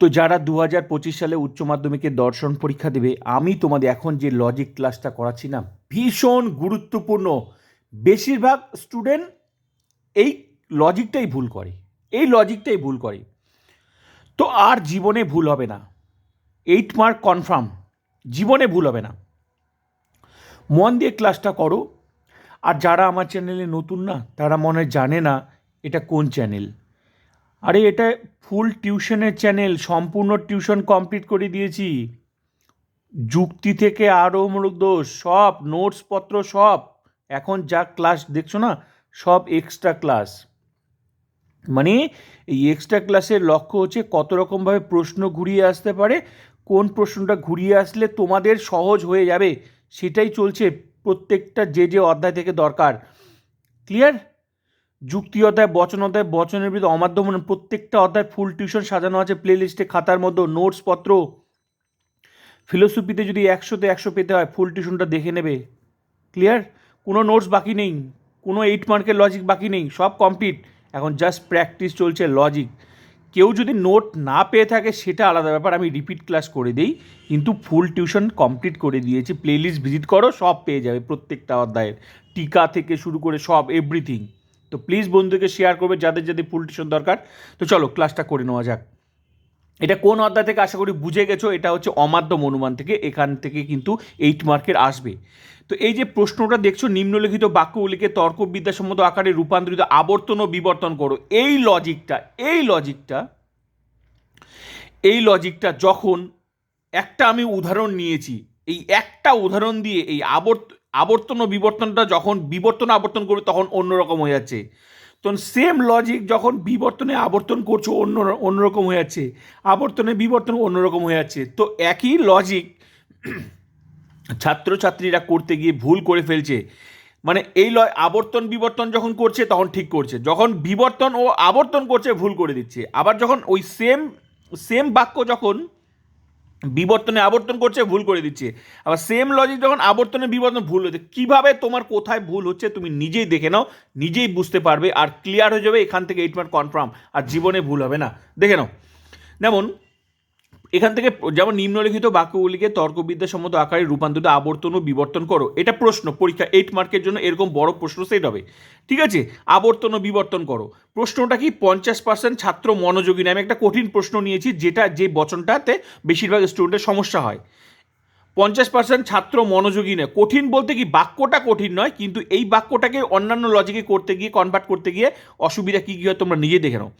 তো যারা দু হাজার পঁচিশ সালে উচ্চ মাধ্যমিকের দর্শন পরীক্ষা দেবে, আমি তোমাদের এখন যে লজিক ক্লাসটা করাচ্ছি না, ভীষণ গুরুত্বপূর্ণ। বেশিরভাগ স্টুডেন্ট এই লজিকটাই ভুল করে, এই লজিকটাই ভুল করে। তো আর জীবনে ভুল হবে না। এইট মার্ক কনফার্ম জীবনে ভুল হবে না। মন দিয়ে ক্লাসটা করো। আর যারা আমার চ্যানেলে নতুন না, তারা মনে জানে না এটা কোন চ্যানেল আরে এটা ফুল টিউশনের চ্যানেল সম্পূর্ণ টিউশন কমপ্লিট করে দিয়েছি। যুক্তি থেকে আরও মূলক দোষ, সব নোটসপত্র সব। এখন যা ক্লাস দেখছ না? সব এক্সট্রা ক্লাস মানে এই এক্সট্রা ক্লাসের লক্ষ্য হচ্ছে কত রকমভাবে প্রশ্ন ঘুরিয়ে আসতে পারে, কোন প্রশ্নটা ঘুরিয়ে আসলে তোমাদের সহজ হয়ে যাবে, সেটাই চলছে প্রত্যেকটা যে যে অধ্যায় থেকে দরকার। ক্লিয়ার যুক্তি অধ্যায়, বচন অধ্যায়, বচনের বিরুদ্ধে অমাধ্যম প্রত্যেকটা অধ্যায় ফুল টিউশন সাজানো আছে প্লে লিস্টে খাতার মধ্যে নোটসপত্র ফিলোসফিতে যদি একশোতে একশো পেতে হয় ফুল টিউশনটা দেখে নেবে। ক্লিয়ার কোনো নোটস বাকি নেই। কোনো এইট মার্কের লজিক বাকি নেই। সব কমপ্লিট এখন জাস্ট প্র্যাকটিস চলছে লজিক কেউ যদি নোট না পেয়ে থাকে, সেটা আলাদা ব্যাপার। আমি রিপিট ক্লাস করে দিই। কিন্তু ফুল টিউশন কমপ্লিট করে দিয়েছি। প্লেলিস্ট ভিজিট করো, সব পেয়ে যাবে প্রত্যেকটা অধ্যায়ের। টিকা থেকে শুরু করে সব এভরিথিং তো প্লিজ বন্ধুকে শেয়ার করবে, যাদের যাদের ফুল টিউশন দরকার। তো চলো ক্লাসটা করে নেওয়া যাক। এটা কোন অধ্যায় থেকে আশা করি বুঝে গেছো? এটা হচ্ছে অমাধ্যম অনুমান থেকে, এখান থেকে কিন্তু এইট মার্কের আসবে। তো এই যে প্রশ্নটা দেখছ, নিম্নলিখিত বাক্যগুলিকে তর্কবিদ্যাসম্মত আকারে রূপান্তরিত আবর্তন ও বিবর্তন করো। এই লজিকটা এই লজিকটা এই লজিকটা যখন একটা আমি উদাহরণ নিয়েছি, এই একটা উদাহরণ দিয়ে এই আবর্ত আবর্তন ও বিবর্তনটা যখন বিবর্তন আবর্তন করবে তখন অন্যরকম হয়ে যাচ্ছে। তখন সেম লজিক যখন বিবর্তনে আবর্তন করছ অন্য অন্যরকম হয়ে যাচ্ছে। আবর্তনে বিবর্তন অন্যরকম হয়ে যাচ্ছে। তো একই লজিক ছাত্রছাত্রীরা করতে গিয়ে ভুল করে ফেলছে। মানে এই লয় আবর্তন বিবর্তন যখন করছে তখন ঠিক করছে। যখন বিবর্তন ও আবর্তন করছে ভুল করে দিচ্ছে। আবার যখন ওই সেম সেম বাক্য যখন বিবর্তনে আবর্তন করছে, ভুল করে দিচ্ছে। আবার সেম লজিক যখন আবর্তনে বিবর্তন ভুল হচ্ছে কীভাবে তোমার কোথায় ভুল হচ্ছে তুমি নিজেই দেখে নাও, নিজেই বুঝতে পারবে আর ক্লিয়ার হয়ে যাবে এখান থেকে এইট মার্ক কনফার্ম আর জীবনে ভুল হবে না। দেখে নাও। যেমন এখান থেকে যেমন নিম্নলিখিত বাক্যগুলিকে তর্কবিদ্যা সম্মত আকারে রূপান্তরিত, আবর্তন ও বিবর্তন করো, এটা প্রশ্ন, পরীক্ষা এইট মার্কের জন্য এরকম বড় প্রশ্ন সেট হবে। ঠিক আছে? আবর্তন ও বিবর্তন করো। প্রশ্নটা কি পঞ্চাশ পার্সেন্ট ছাত্র মনোযোগী? না আমি একটা কঠিন প্রশ্ন নিয়েছি, যেটা যে বচনটাতে বেশিরভাগ স্টুডেন্টের সমস্যা হয়। পঞ্চাশ পার্সেন্ট ছাত্র মনোযোগী নয়। কঠিন বলতে কি বাক্যটা কঠিন নয়, কিন্তু এই বাক্যটাকে অন্যান্য লজিকে করতে গিয়ে কনভার্ট করতে গিয়ে অসুবিধা কী কী হয় তোমরা নিজে দেখে নাও।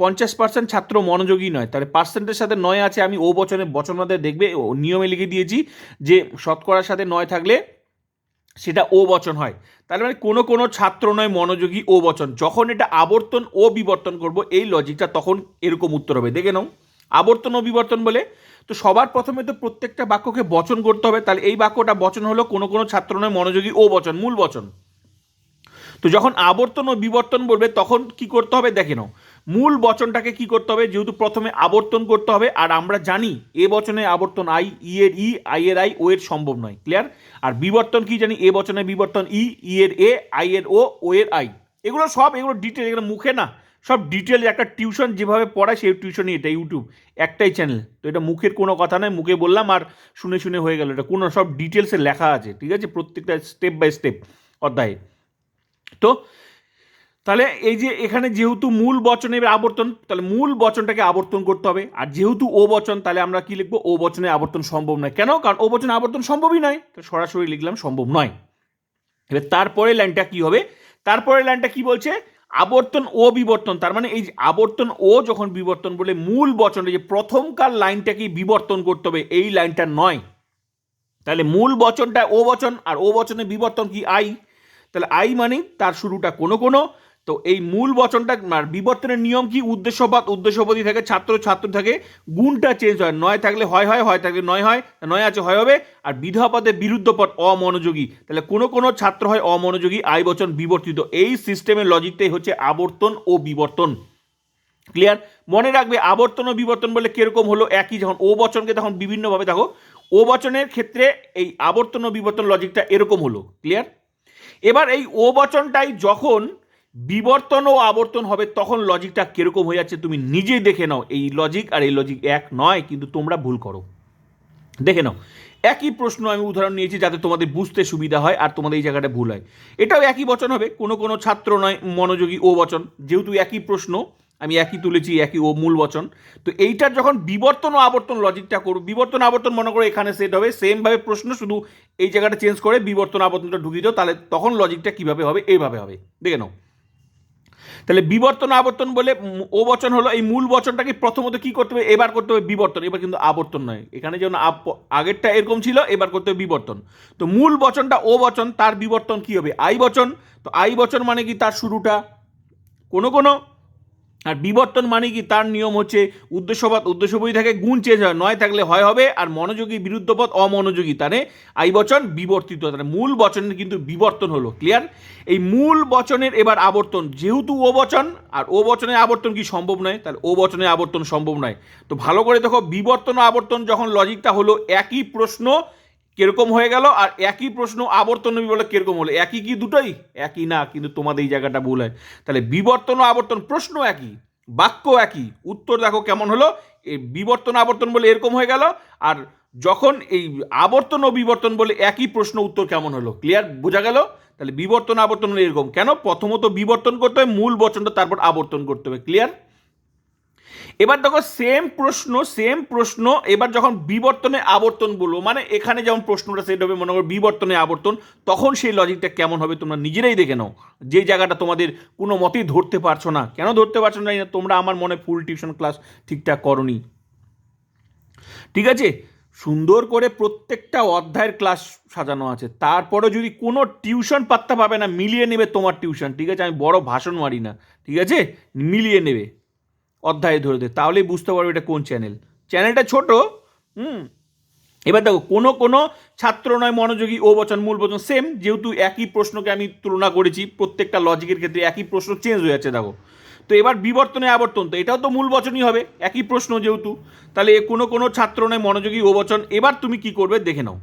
পঞ্চাশ পার্সেন্ট ছাত্র মনোযোগী নয়। তাহলে পার্সেন্টের সাথে নয় আছে, আমি ও বচনে বচন মধ্যে দেখবে, ও নিয়মে লিখে দিয়েছি যে শতকরার সাথে নয় থাকলে সেটা ও বচন হয়। তাহলে মানে কোনো কোনো ছাত্র নয় মনোযোগী ও বচন। যখন এটা আবর্তন ও বিবর্তন করব, এই লজিকটা তখন এরকম উত্তর হবে। দেখে নাও, আবর্তন ও বিবর্তন বলে, তো সবার প্রথমে তো প্রত্যেকটা বাক্যকে বচন করতে হবে। তাহলে এই বাক্যটা বচন হলো কোনো কোনো ছাত্র নয় মনোযোগী ও বচন, মূল বচন। তো যখন আবর্তন ও বিবর্তন বলবে তখন কি করতে হবে? দেখে নাও মূল বচনটাকে কি করতে হবে? যেহেতু প্রথমে আবর্তন করতে হবে, আর আমরা জানি এ বচনে আবর্তন আই, ই এর ই, আই এর আই, ও এর সম্ভব নয়। ক্লিয়ার আর বিবর্তন কি জানি? এ বচনে বিবর্তন ই ই এর এ, আই এর ও ও এর আই। এগুলো সব, এগুলো ডিটেল এগুলো মুখে না। সব ডিটেল একটা টিউশন যেভাবে পড়ায়, সেই টিউশনই এটা ইউটিউব একটাই চ্যানেল তো এটা মুখের কোনো কথা নয়, মুখে বললাম আর শুনে শুনে হয়ে গেল এটা। কোনো সব ডিটেলসে লেখা আছে, ঠিক আছে? প্রত্যেকটা স্টেপ বাই স্টেপ অধ্যায়ে। তো তাহলে এই যে এখানে যেহেতু মূল বচনের আবর্তন, তাহলে মূল বচনটাকে আবর্তন করতে হবে। আর যেহেতু ও বচন, তাহলে আমরা কি লিখব? ও বচনে আবর্তন সম্ভব নয়। কেন? কারণ ও বচনে আবর্তন সম্ভবই নয়। তো সরাসরি লিখলাম সম্ভব নয়। এবার তারপরে লাইনটা কি হবে? তারপরে লাইনটা কি বলছে? আবর্তন ও বিবর্তন। তার মানে এই আবর্তন ও যখন বিবর্তন বলে মূল বচনে যে প্রথমকার লাইনটাকে বিবর্তন করতে হবে, এই লাইনটা নয়। তাহলে মূল বচনটা ও বচন আর ও বচনে বিবর্তন কি? আই। তাহলে আই মানে তার শুরুটা কোনো কোনো তো এই মূল বচনটা বিবর্তনের নিয়ম কি? উদ্দেশ্যপদ উদ্দেশ্যপদই থাকে, ছাত্র ছাত্র থাকে, গুণটা চেঞ্জ হয়। নয় থাকলে হয় হয় হয় থাকলে নয় হয়, নয় আছে, হয় হবে। আর বিধবা পদে বিরুদ্ধ পদ, অমনোযোগী। তাহলে কোনো কোনো ছাত্র হয় অমনোযোগী? আই বচন বিবর্তিত। এই সিস্টেমের লজিকটাই হচ্ছে আবর্তন ও বিবর্তন। ক্লিয়ার মনে রাখবে, আবর্তন ও বিবর্তন বলে কীরকম হলো? একই, যখন ও বচনকে তখন বিভিন্নভাবে, দেখো, ও বচনের ক্ষেত্রে এই আবর্তন ও বিবর্তন লজিকটা এরকম হলো। ক্লিয়ার এবার এই ও বচনটাই যখন বিবর্তন ও আবর্তন হবে, তখন লজিকটা কীরকম হয়ে যাচ্ছে তুমি নিজেই দেখে নাও। এই লজিক আর এই লজিক এক নয়, কিন্তু তোমরা ভুল করো। দেখে নাও। একই প্রশ্ন আমি উদাহরণ নিয়েছি যাতে তোমাদের বুঝতে সুবিধা হয় আর তোমাদের এই জায়গাটা ভুল হয়। এটাও একই বচন হবে, কোনো কোনো ছাত্র নয়, মনোযোগী ও বচন। যেহেতু একই প্রশ্ন, আমি একই তুলেছি, একই ও মূল বচন। তো এইটার যখন বিবর্তন ও আবর্তন লজিকটা করো, বিবর্তন আবর্তন মনে করো এখানে সেট হবে সেমভাবে প্রশ্ন, শুধু এই জায়গাটা চেঞ্জ করে বিবর্তন আবর্তনটা ঢুকিয়ে দাও, তাহলে তখন লজিকটা কীভাবে হবে, এইভাবে হবে। দেখে নাও। তাহলে বিবর্তন আবর্তন বলে ও বচন হলো, এই মূল বচনটাকে প্রথমত কি করতে হবে? এবার করতে হবে বিবর্তন। এবার কিন্তু আবর্তন নয়। এখানে যেমন আগেরটা এরকম ছিল, এবার করতে হবে বিবর্তন। তো মূল বচনটা ও বচন, তার বিবর্তন কি হবে? আই বচন। তো আই বচন মানে কি? তার শুরুটা কোনো কোনো আর বিবর্তন মানে কি? তার নিয়ম হচ্ছে উদ্দেশ্যপদ উদ্দেশ্যপদী থাকে, গুণ চেঞ্জ হয় নয় থাকলে হয় হবে আর মনোযোগী বিরুদ্ধপদ অমনোযোগী। তাহলে আই বচন বিবর্তিত। তাহলে মূল বচনের কিন্তু বিবর্তন হলো। ক্লিয়ার এই মূল বচনের এবার আবর্তন। যেহেতু ও বচন, আর ও বচনের আবর্তন কি সম্ভব নয়? তাহলে ও বচনের আবর্তন সম্ভব নয়। তো ভালো করে দেখো, বিবর্তন আবর্তন যখন লজিকটা হলো একই প্রশ্ন কীরকম হয়ে গেল আর একই প্রশ্ন আবর্তন বলে কীরকম হলো? একই কি দুটোই? একই না, কিন্তু তোমাদের এই জায়গাটা ভুল হয়। তাহলে বিবর্তন ও আবর্তন প্রশ্ন একই, বাক্য একই। উত্তর দেখো কেমন হলো? এই বিবর্তন আবর্তন বলে এরকম হয়ে গেল আর যখন এই আবর্তন ও বিবর্তন বলে একই প্রশ্ন উত্তর কেমন হলো? ক্লিয়ার বোঝা গেল? তাহলে বিবর্তন আবর্তন এরকম। কেন? প্রথমত বিবর্তন করতে হবে মূল বচনটা তারপর আবর্তন করতে হবে। ক্লিয়ার এবার দেখো সেম প্রশ্ন সেম প্রশ্ন, এবার যখন বিবর্তনে আবর্তন বলব মানে এখানে যেমন প্রশ্নটা সেট হবে, মনে করো বিবর্তনে আবর্তন, তখন সেই লজিকটা কেমন হবে তোমরা নিজেরাই দেখে নাও। যে জায়গাটা তোমাদের কোনো মতেই ধরতে পারছ না। কেন ধরতে পারছ না তোমরা আমার মনে ফুল টিউশন ক্লাস ঠিকঠাক করনি। ঠিক আছে? সুন্দর করে প্রত্যেকটা অধ্যায়ের ক্লাস সাজানো আছে। তারপরে যদি কোনো টিউশন পাত্তা পাবে না, মিলিয়ে নেবে তোমার টিউশন ঠিক আছে? আমি বড় ভাষণ মারি না। ঠিক আছে? মিলিয়ে নেবে। অধ্যায় ধরে দে, তাহলেই বুঝতে পারবে এটা কোন চ্যানেল চ্যানেলটা ছোট, হুম। এবার দেখো, কোনো কোনো ছাত্র নয়, মনোযোগী, ও বচন, মূল বচন সেম যেহেতু একই প্রশ্নকে আমি তুলনা করেছি, প্রত্যেকটা লজিকের ক্ষেত্রে একই প্রশ্ন চেঞ্জ হয়ে যাচ্ছে, দেখো। তো এবার বিবর্তনে আবর্তন, তো এটাও তো মূল বচনই হবে, একই প্রশ্ন যেহেতু। তাহলে কোনো কোনো ছাত্র নয়, মনোযোগী, ও বচন, এবার তুমি কি করবে দেখে নাও।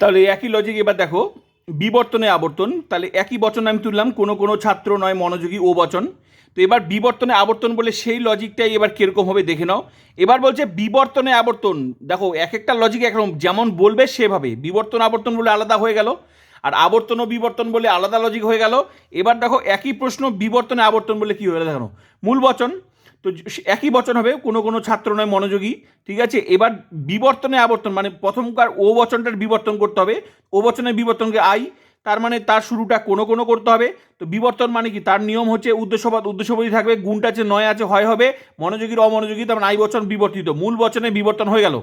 তাহলে একই লজিক এবার দেখো, বিবর্তনে আবর্তন, তাহলে একই বচন আমি তুললাম, কোনো কোনো ছাত্র নয়, মনোযোগী, ও বচন তো এবার বিবর্তনে আবর্তন বলে সেই লজিকটাই এবার কীরকম হবে দেখে নাও। এবার বলছে বিবর্তনে আবর্তন। দেখো এক একটা লজিক একরকম, যেমন বলবে সেভাবে। বিবর্তন আবর্তন বলে আলাদা হয়ে গেল, আর আবর্তন ও বিবর্তন বলে আলাদা লজিক হয়ে গেল। এবার দেখো, একই প্রশ্ন, বিবর্তনে আবর্তন বলে কী হয়ে গেল দেখো। মূল বচন, তো একই বচন হবে, কোনো কোনো ছাত্র নয়, মনোযোগী, ঠিক আছে? এবার বিবর্তনে আবর্তন মানে প্রথমকার ও বচনটার বিবর্তন করতে হবে। ও বচনের বিবর্তনকে আই তার মানে তার শুরুটা কোনো কোনো করতে হবে। তো বিবর্তন মানে কি? তার নিয়ম হচ্ছে উদ্দেশ্যপদ উদ্দেশ্যপদী থাকবে, গুণটা আছে নয় আছে, হয় হবে। মনোযোগীর অমনোযোগী, তার মানে আই বচন বিবর্তিত। মূল বচনে বিবর্তন হয়ে গেল।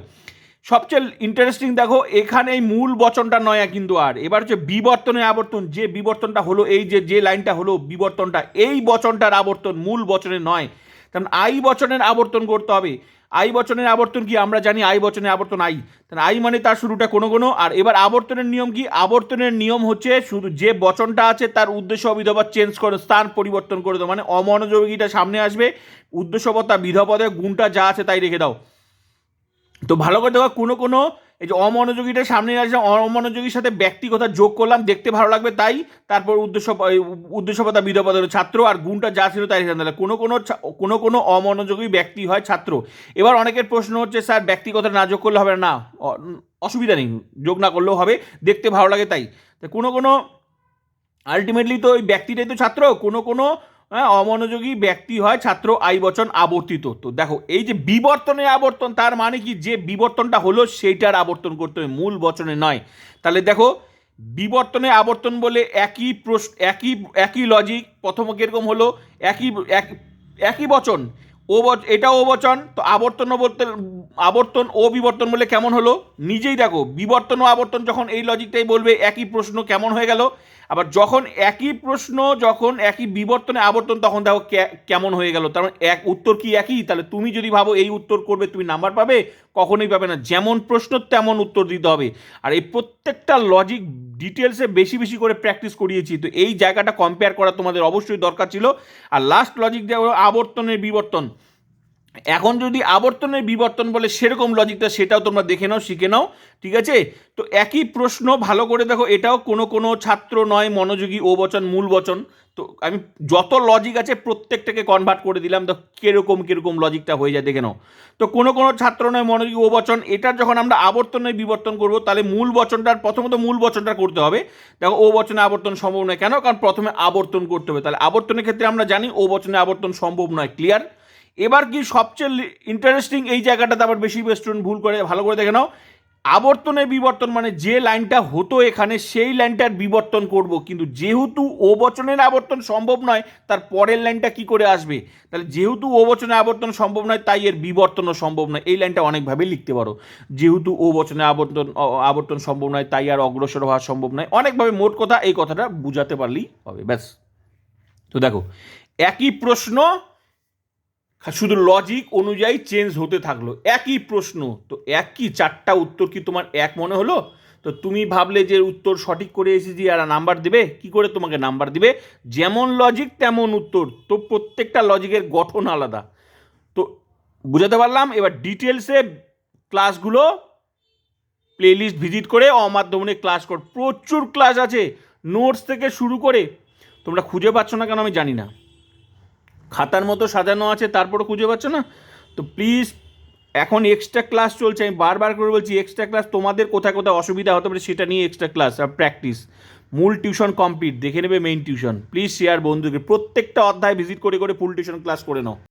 সবচেয়ে ইন্টারেস্টিং দেখো, এখানে এই মূল বচনটা নয়া কিন্তু আর। এবার হচ্ছে বিবর্তনের আবর্তন, যে বিবর্তনটা হলো এই যে যে লাইনটা হলো বিবর্তনটা, এই বচনটার আবর্তন মূল বচনে নয়। কারণ আই বচনের আবর্তন করতে হবে। আই বচনের আবর্তন কি? আমরা জানি আই বচনে আবর্তন আই। তাহলে আই মানে তার শুরুটা কোনো কোনো। আর এবার আবর্তনের নিয়ম কি? আবর্তনের নিয়ম হচ্ছে শুধু যে বচনটা আছে তার উদ্দেশ্য বিধবা চেঞ্জ করে, স্থান পরিবর্তন করে দাও। মানে অমনোযোগীটা সামনে আসবে, উদ্দেশ্যবতা বিধপদে গুণটা যা আছে তাই রেখে দাও। তো ভালো করে দেখো, কোনো কোনো এই যে অমনোযোগীটা সামনে আসছে অমনোযোগীর সাথে ব্যক্তিগত যোগ করলাম, দেখতে ভালো লাগবে তাই। তারপর উদ্দেশ্য উদ্দেশ্যপদা বিধপদ ছাত্র, আর গুণটা যা ছিল তাই কোনো কোনো কোনো কোনো অমনোযোগী ব্যক্তি হয় ছাত্র। এবার অনেকের প্রশ্ন হচ্ছে, স্যার, ব্যক্তিগত না যোগ করলে হবে না? অসুবিধা নেই, যোগ না করলেও হবে, দেখতে ভালো লাগে তাই। তো কোনো কোনো আলটিমেটলি তো ওই ব্যক্তিটাই তো ছাত্র, কোনো কোনো হ্যাঁ, অমনোযোগী ব্যক্তি হয় ছাত্র আই বচন আবর্তিত। তো দেখো এই যে বিবর্তনে আবর্তন তার মানে কি? যে বিবর্তনটা হলো সেইটার আবর্তন করতে হবে মূল বচনে নয়। তাহলে দেখো বিবর্তনে আবর্তন বলে একই প্রশ্ন একই একই লজিক প্রথম কীরকম হলো? একই এক- একই বচন। ও এটা ও বচন তো আবর্তন আবর্তন ও বিবর্তন বলে কেমন হলো? নিজেই দেখো বিবর্তন ও আবর্তন যখন এই লজিকটাই বলবে একই প্রশ্ন কেমন হয়ে গেল? আবার যখন একই প্রশ্ন, যখন একই বিবর্তনে আবর্তন, তখন দেখো কেমন হয়ে গেল। তার মানে এক উত্তর কি একই? তাহলে তুমি যদি ভাবো এই উত্তর করবে, তুমি নাম্বার পাবে, কখনোই পাবে না। যেমন প্রশ্ন, তেমন উত্তর দিতে হবে। আর এই প্রত্যেকটা লজিক ডিটেলসে বেশি বেশি করে প্র্যাকটিস করিয়েছি। তো এই জায়গাটা কম্পেয়ার করা তোমাদের অবশ্যই দরকার ছিল। আর লাস্ট লজিক দেওয়া আবর্তনের বিবর্তন। এখন যদি আবর্তনের বিবর্তন বলে সেরকম লজিকটা সেটাও তোমরা দেখে নাও, শিখে নাও, ঠিক আছে? তো একই প্রশ্ন, ভালো করে দেখো, এটাও কোনো কোনো ছাত্র নয়, মনোযোগী, ও বচন, মূল বচন। তো আমি যত লজিক আছে প্রত্যেকটাকে কনভার্ট করে দিলাম তো কীরকম কীরকম লজিকটা হয়ে যায়, দেখে নাও। তো কোনো কোনো ছাত্র নয়, মনোযোগী, ও বচন এটার যখন আমরা আবর্তনের বিবর্তন করব, তাহলে মূল বচনটার, প্রথমত মূল বচনটা করতে হবে। দেখো, ও বচনে আবর্তন সম্ভব নয়, কেন? কারণ প্রথমে আবর্তন করতে হবে। তাহলে আবর্তনের ক্ষেত্রে আমরা জানি, ও বচনে আবর্তন সম্ভব নয় ক্লিয়ার এবার কি সবচেয়ে ইন্টারেস্টিং এই জায়গাটাতে আবার বেশি স্টুডেন্ট ভুল করে, ভালো করে দেখে নাও। আবর্তনের বিবর্তন মানে যে লাইনটা হতো এখানে, সেই লাইনটার বিবর্তন করব। কিন্তু যেহেতু ও বচনের আবর্তন সম্ভব নয়, তার পরের লাইনটা কি করে আসবে? তাহলে যেহেতু ও বচনে আবর্তন সম্ভব নয়, তাই এর বিবর্তনও সম্ভব নয়। এই লাইনটা অনেকভাবে লিখতে পারো। যেহেতু ও বচনে আবর্তন আবর্তন সম্ভব নয়, তাই আর অগ্রসর হওয়া সম্ভব নয়। অনেকভাবে মোট কথা এই কথাটা বুঝাতে পারলেই হবে, ব্যাস। তো দেখো, একই প্রশ্ন শুধু লজিক অনুযায়ী চেঞ্জ হতে থাকল। একই প্রশ্ন, তো একই চারটা উত্তর কি তোমার এক মনে হলো? তো তুমি ভাবলে যে উত্তর সঠিক করে এসেছি আর নাম্বার দেবে, কি করে তোমাকে নাম্বার দিবে? যেমন লজিক তেমন উত্তর। তো প্রত্যেকটা লজিকের গঠন আলাদা। তো বুঝাতে পারলাম? এবার ডিটেলসে ক্লাসগুলো প্লেলিস্ট ভিজিট করে অমাধ্যমে ক্লাস কর। প্রচুর ক্লাস আছে। নোটস থেকে শুরু করে তোমরা খুঁজে পাচ্ছ না কেন আমি জানি না। খাতার মতো সাজানো আছে তারপরে খুঁজে পাচ্ছ না? তো প্লিজ এখন এক্সট্রা ক্লাস চলছে, আমি বারবার করে বলছি এক্সট্রা ক্লাস তোমাদের কোথায় কোথায় অসুবিধা হতে পারে সেটা নিয়ে এক্সট্রা ক্লাস আর প্র্যাকটিস মূল টিউশন কমপ্লিট দেখে নেবে মেইন টিউশন প্লিজ শেয়ার বন্ধুকে, প্রত্যেকটা অধ্যায় ভিজিট করে করে ফুল টিউশন ক্লাস করে নাও।